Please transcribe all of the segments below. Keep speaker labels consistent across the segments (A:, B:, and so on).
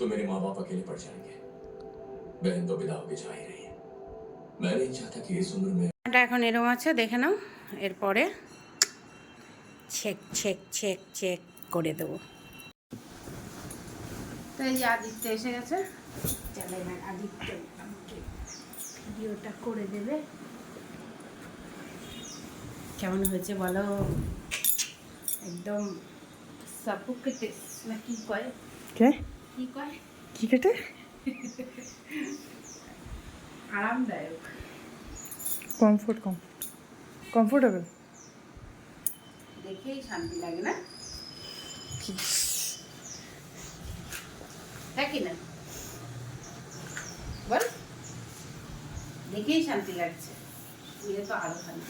A: तो मेरे माँ बाप अकेले पड़ जाएंगे बहन तो विदा होके जा ही रही है मैं नहीं चाहता कि इस उम्र में
B: এটা এখন এরম আছে দেখে নাও এরপরে ছেক ছেক ছেক চেক করে দেবো তো এই যে আদিত্য এসে গেছে চলে এবার আদিত্য আমাকে ভিডিওটা করে দেবে কেমন হয়েছে বলো একদম সাপুকেটে না কি কয়
C: কে
B: কি কয়?
C: কি কেটে?
B: আরামদায়ক।
C: Comfort comfort comfortable?
B: দেখেই শান্তি লাগে না? তাই কি না? বল। দেখেই শান্তি লাগছে। শুয়ে তো আরও ভালো।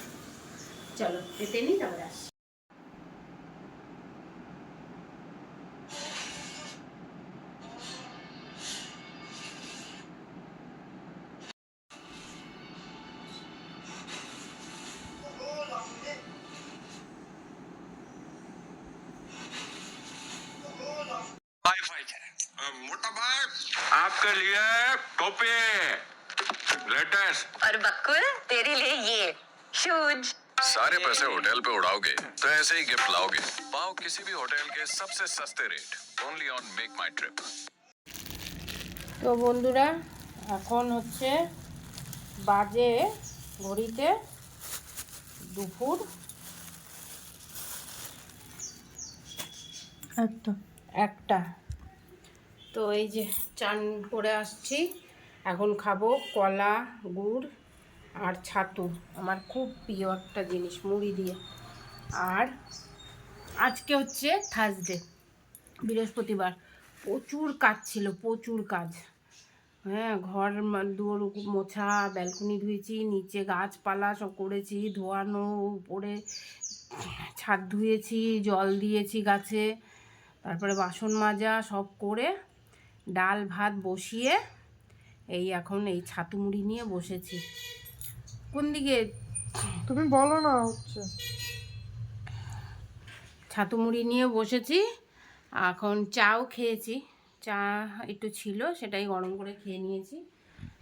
B: চলো পেতে নি তারপরে আসি
D: टोपी लेटेस्ट
E: और बकुल तेरे लिए ये शूज
D: सारे पैसे होटल पे उड़ाओगे तो ऐसे ही गिफ्ट लाओगे पाओ किसी भी होटल के सबसे सस्ते rate only on Make My Trip
B: তো বন্ধুরা এখন হচ্ছে বাজে ঘড়িতে দুপুর
C: একটা
B: একটা তো এই যে চান করে আসছি। এখন খাব কলা, গুড় আর ছাতু। আমার খুব প্রিয় একটা জিনিস, মুড়ি দিয়ে। আর আজকে হচ্ছে থার্সডে বৃহস্পতিবার। প্রচুর কাজ ছিল, প্রচুর কাজ। হ্যাঁ ঘর দুয়ার মোছা, ব্যালকনি ধুয়েছি, নিচে গাছপালা সব করেছি, ধোয়ানো, উপরে ছাদ ধুয়েছি, জল দিয়েছি গাছে, তারপরে বাসন মাজা সব করে ডাল ভাত বসিয়ে এই এখন এই ছাতু মুড়ি নিয়ে বসেছি। কোন দিকে?
C: তুমি বলো না হচ্ছে।
B: ছাতু মুড়ি নিয়ে বসেছি। এখন চাও খেয়েছি। চা একটু ছিল সেটাই গরম করে খেয়ে নিয়েছি।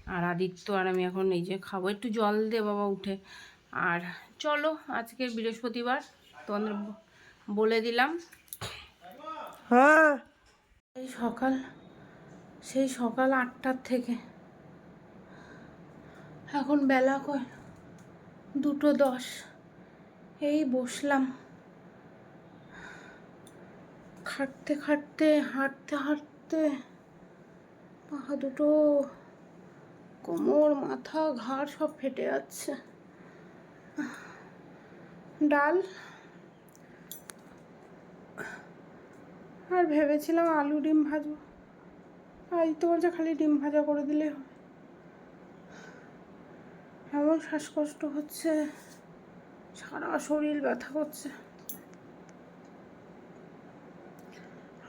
B: আর আদিত্য আর আমি এখন এই যে খাব। একটু জল দে বাবা উঠে। আর চলো আজকে বৃহস্পতিবার তোমাদের বলে দিলাম।
C: হ্যাঁ।
B: এই সকাল সেই সকাল আটটার থেকে। এখন বেলা কয়? দুটো দশ। এই বসলাম। খাটতে খাটতে, হাঁটতে হাঁটতে পা দুটো কোমর, মাথা, ঘাড় সব ফেটে যাচ্ছে। ডাল? আর ভেবেছিলাম আলু ডিম ভাজবো। আজ তো বলছে খালি ডিম ভাজা করে দিলে এমন শ্বাসকষ্ট হচ্ছে, সারা শরীর ব্যথা করছে।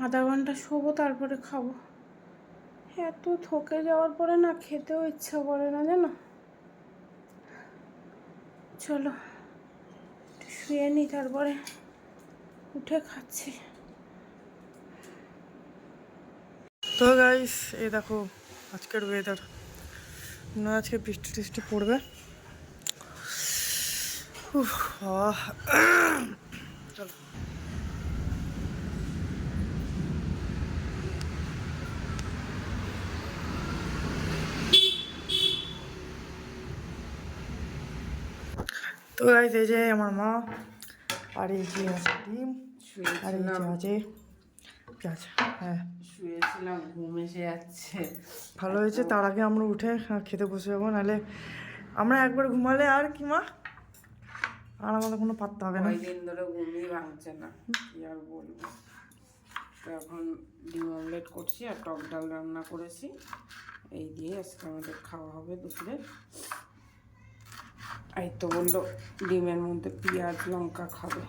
B: আধা ঘণ্টা শোবো, তারপরে খাব। এত থকে যাওয়ার পরে না খেতেও ইচ্ছা করে না, জানো? চলো শুয়ে নিই তারপরে উঠে খাচ্ছি।
C: তো গাইস এই দেখো আজকের ওয়েদার না আজকে বৃষ্টি টিষ্টি পড়বে। চলো। তো গাইস এই যে আমার মা আর এই যে আছে ডিম আর এই যে আছে পেঁয়াজ। হ্যাঁ।
B: শুয়েছিলাম ঘুম এসে যাচ্ছে।
C: ভালো হয়েছে তার আগে আমরা উঠে খেতে বসে যাব নাহলে আমরা একবার ঘুমালে আর কি মা? আর আমাদের কোনো পাত্তা হবে না।
B: কয়দিন ধরে ঘুমই ভাঙছে না কি আর বলব। তো এখন ডিম অমলেট করছি আর টক ডাল রান্না করেছি। এই দিয়ে আজকে আমাদের খাওয়া হবে দুপুরে। এই তো বলল ডিমের মধ্যে পেঁয়াজ লঙ্কা খাবে।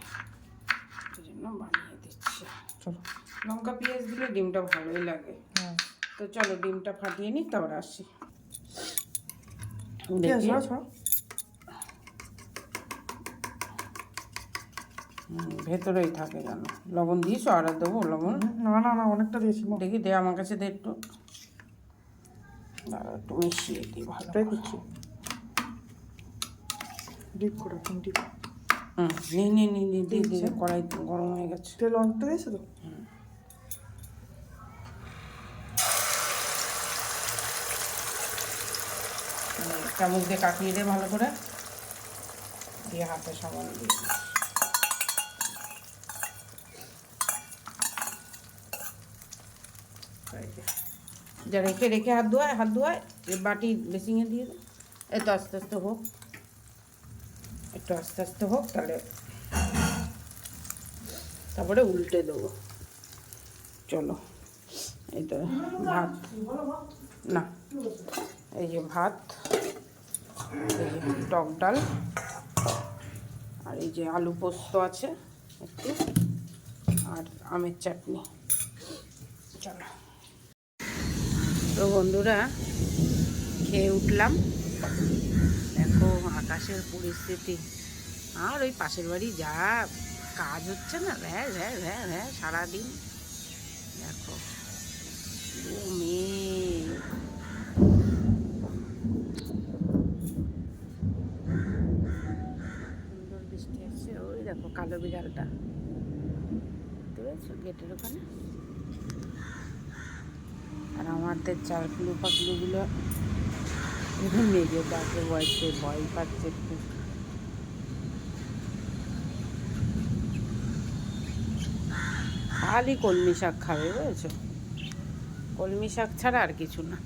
B: সেই জন্য বানিয়ে দিচ্ছি।
C: চলো।
B: লঙ্কা পেঁয়াজ দিলে ডিমটা ভালোই লাগে।
C: হ্যাঁ।
B: তো চলো ডিমটা ফাটিয়ে নিই তারপর আসি দেখি। হুম, ভেতরেই থাকে যেন। লবণ দিয়েছ? আর দেবো লবণ?
C: না না না অনেকটা দিয়েছি
B: দেখি দে আমার কাছে দে একটু। দাঁড়া একটু মিশিয়ে দিই
C: ভালোটাই করছি ডিপ করে ডিপ।
B: হুম নিয়ে নিয়ে নিয়ে দিয়ে দিয়ে কড়াই গরম হয়ে গেছে।
C: তেল অনেকটা দিয়েছে তো?
B: চামচ দিয়ে কাটিয়ে দে ভালো করে। দিয়ে হাতে সাবান দিয়ে যে। রেখে রেখে হাত ধোয়ায় হাত ধোয়ায় বাটি বেসিংয়ে দিয়ে একটু আস্তে আস্তে হোক। একটু আস্তে আস্তে হোক, তাহলে তারপরে উল্টে দেবো। চলো, এই তো ভাত। না, এই যে ভাত। টক ডাল। আর এই যে আলু পোস্ত আছে একটু, আর আমের চাটনি। চলো। তো বন্ধুরা, খেয়ে উঠলাম। দেখো আকাশের পরিস্থিতি। আর ওই পাশের বাড়ি যা কাজ হচ্ছে না ভ্যা ভ্যা ভ্যা ভ্যা সারাদিন। দেখো মেয়ে সুন্দর বৃষ্টি আসছে ওই দেখো কালো বিড়ালটা। দেখতে গেটের ওখানে? আর আমাদের চার কিলো পাকলুগুলো মেঘে ডাকে ভয়তে ভয় পাচ্ছে খালি কলমি শাক খাবে, বুঝেছ? কলমি শাক ছাড়া আর কিছু না।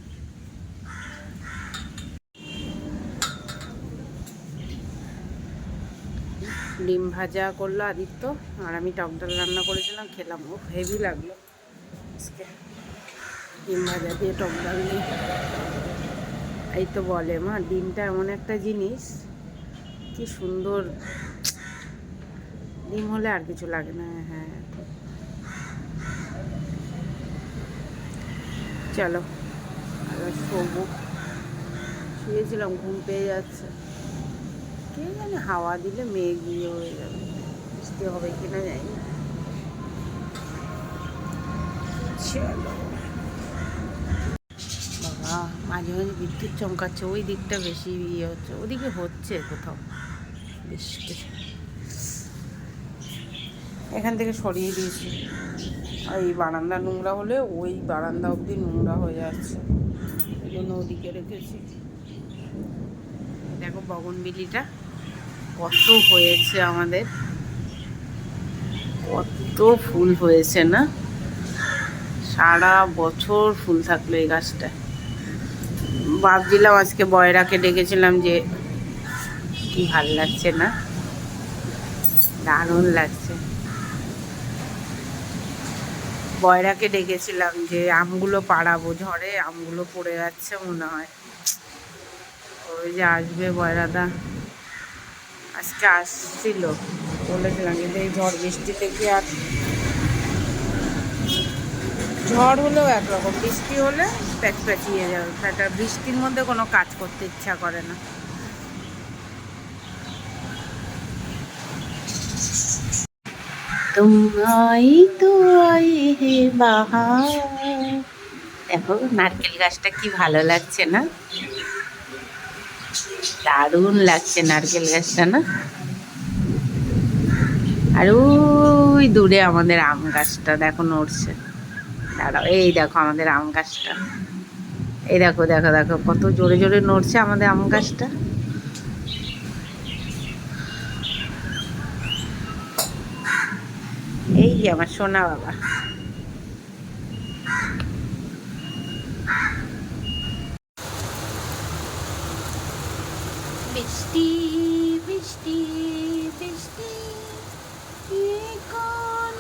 B: ডিম ভাজা করল আদিত্য, আর আমি টক ডাল রান্না করেছিলাম, খেলাম। ও হেভি লাগল। আজকে ডিম ভাজা দিয়ে টক ডাল দিয়ে এই তো বলে, মা, ডিমটা এমন একটা জিনিস, কি সুন্দর। ডিম হলে আর কিছু লাগে না হ্যাঁ। চলো শোবো। শুয়েছিলাম, ঘুম পেয়ে যাচ্ছে। কে জানে, হাওয়া দিলে মেঘ ইয়ে হয়ে যাবে। বৃষ্টি হবে কিনা জানি না। বাবা, মাঝে মাঝে বিদ্যুৎ চমকাচ্ছে, ওই দিকটা বেশি ইয়ে হচ্ছে, ওদিকে হচ্ছে কোথাও। বৃষ্টি। এখান থেকে সরিয়ে দিয়েছি। এই বারান্দা নোংরা হলে ওই বারান্দা অবধি নোংরা হয়ে যাচ্ছে। ওই জন্য ওদিকে রেখেছি। দেখো বগনবিলিটা। কত হয়েছে আমাদের? কত ফুল হয়েছে না? সারা বছর ফুল থাকল এই গাছটা। ভাবছিলাম আজকে বয়রাকে ডেকেছিলাম যে, কি ভালো লাগছে না? দারুণ লাগছে। বয়রাকে ডেকেছিলাম যে, আমগুলো পাড়াবো, ঝড়ে আমগুলো পড়ে যাচ্ছে মনে হয়। ওই যে আসবে বয়রাদা। আজকে আসছিল। বলেছিলাম কিন্তু এই ঝড় বৃষ্টিতে কি আর ঝড় হলেও একরকম। বৃষ্টি হলে প্যাচ প্যাচিয়ে যাবে। প্যাটা বৃষ্টির মধ্যে কোনো কাজ করতে ইচ্ছা করে না। তুম তো আই হে বাহা। দেখো, নারকেল গাছটা কি ভালো লাগছে না? দারুণ লাগছে নারকেল গাছটা, না? আর ওই দূরে আমাদের আম গাছটা, দেখো নড়ছে। দাঁড়াও, এই দেখো আমাদের আম গাছটা। এই দেখো দেখো দেখো, কত জোরে জোরে নড়ছে আমাদের আম গাছটা। এই আমার সোনা বাবা বৃষ্টি বৃষ্টি বৃষ্টি এ কোন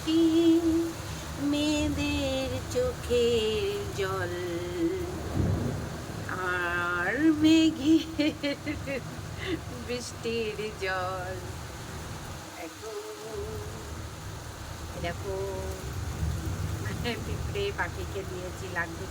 B: সৃষ্টি মেয়েদের চোখের জল আর মেঘের বৃষ্টির জল। দেখো পিঁপড়ে পাখিকে দিয়েছি লাগবে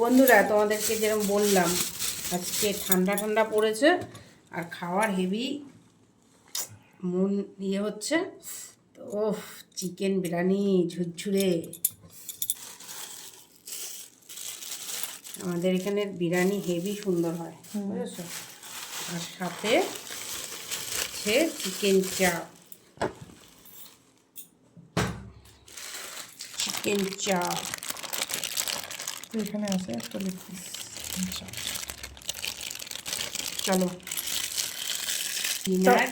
B: বন্ধুরা তোমাদেরকে যেরকম বললাম আজকে ঠান্ডা ঠান্ডা পড়েছে আর খাওয়ার হেভি মন ইয়ে হচ্ছে। তো চিকেন বিরিয়ানি ঝুরঝুরে। আমাদের এখানে বিরিয়ানি হেভি সুন্দর হয় বুঝেছ? আর সাথে হচ্ছে চিকেন চাপ। চিকেন চাপ।
C: এখানে আছে একটা লেগ পিস আচ্ছা।
B: চলো। ডিনার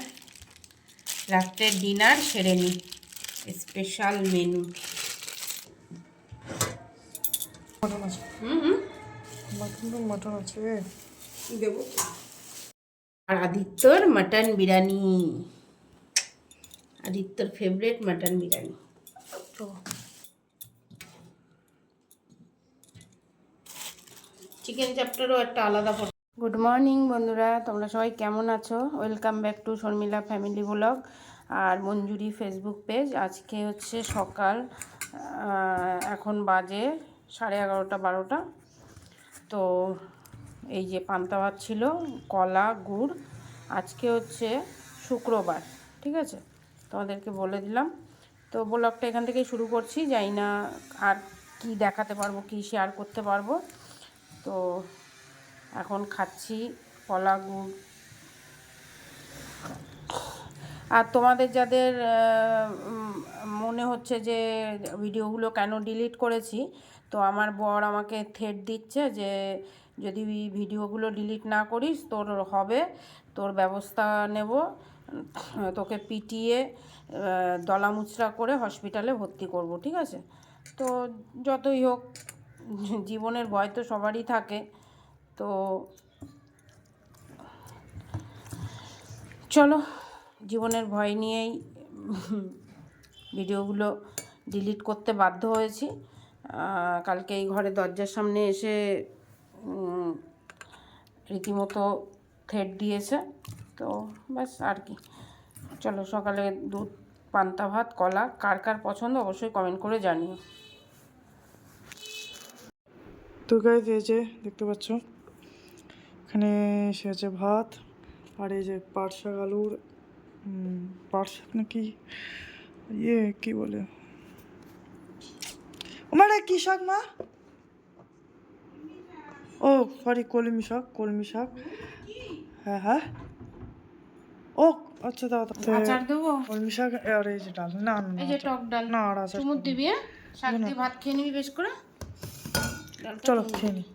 B: রাত্রের ডিনার সেরে নিই স্পেশাল মেনু
C: মটন আছে। মটন মটন আছে।
B: দেবো। আর আদিত্যর মাটন বিরিয়ানি। আদিত্যর ফেভারিট মাটন বিরিয়ানি
C: তো
B: চিকেন চ্যাপ্টারও একটা আলাদা ফটো গুড মর্নিং বন্ধুরা। তোমরা সবাই কেমন আছো? Welcome back to Sharmila family blog R Manjuri Facebook page আজকে হচ্ছে সকাল এখন বাজে সাড়ে এগারোটা, বারোটা। তো এই যে পান্তা ভাত ছিল, কলা, গুড়। আজকে হচ্ছে শুক্রবার, ঠিক আছে? তোমাদেরকে বলে দিলাম। তো ব্লগটা এখান থেকেই শুরু করছি। জানি না আর কি দেখাতে পারব, কি শেয়ার করতে পারব। তো এখন খাচ্ছি কলা গুড়। আর তোমাদের যাদের মনে হচ্ছে যে ভিডিওগুলো কেন ডিলিট করেছি, তো আমার বর আমাকে থ্রেট দিচ্ছে যে যদি ভিডিওগুলো ডিলিট না করিস, তোর হবে, তোর ব্যবস্থা নেব। তোকে পিটিয়ে দলামুচড়া করে হসপিটালে ভর্তি করব, ঠিক আছে? তো যতই হোক জীবনের ভয় তো সবারই থাকে। তো চলো, জীবনের ভয় নিয়েই ভিডিওগুলো ডিলিট করতে বাধ্য হয়েছি। কালকে এই ঘরে দরজার সামনে এসে রীতিমতো থ্রেড দিয়েছে। তো ব্যাস আর কি। চলো, সকালে দুধ, পান্তা ভাত, কলা, কার কার পছন্দ অবশ্যই কমেন্ট করে জানিও।
C: তো গাইজ এই যে দেখতে পাচ্ছ। এখানে সে আছে ভাত আর এই যে পাট শাক আলুর পাট শাক নাকি? ইয়ে কি বলে? মানে কি শাক মা? ও সরি কলমি শাক কলমি শাক। হ্যাঁ হ্যাঁ। ও আচ্ছা দাদা
B: আচার দেবো?
C: কলমি শাক আর এই যে ডাল না না,
B: এই যে টক ডাল।
C: না আর আচার
B: দিবি হ্যাঁ? শাক দিয়ে ভাত খেয়ে নিবি বেশ করে?
C: চলো
B: চুমুর
C: খেয়ে নিই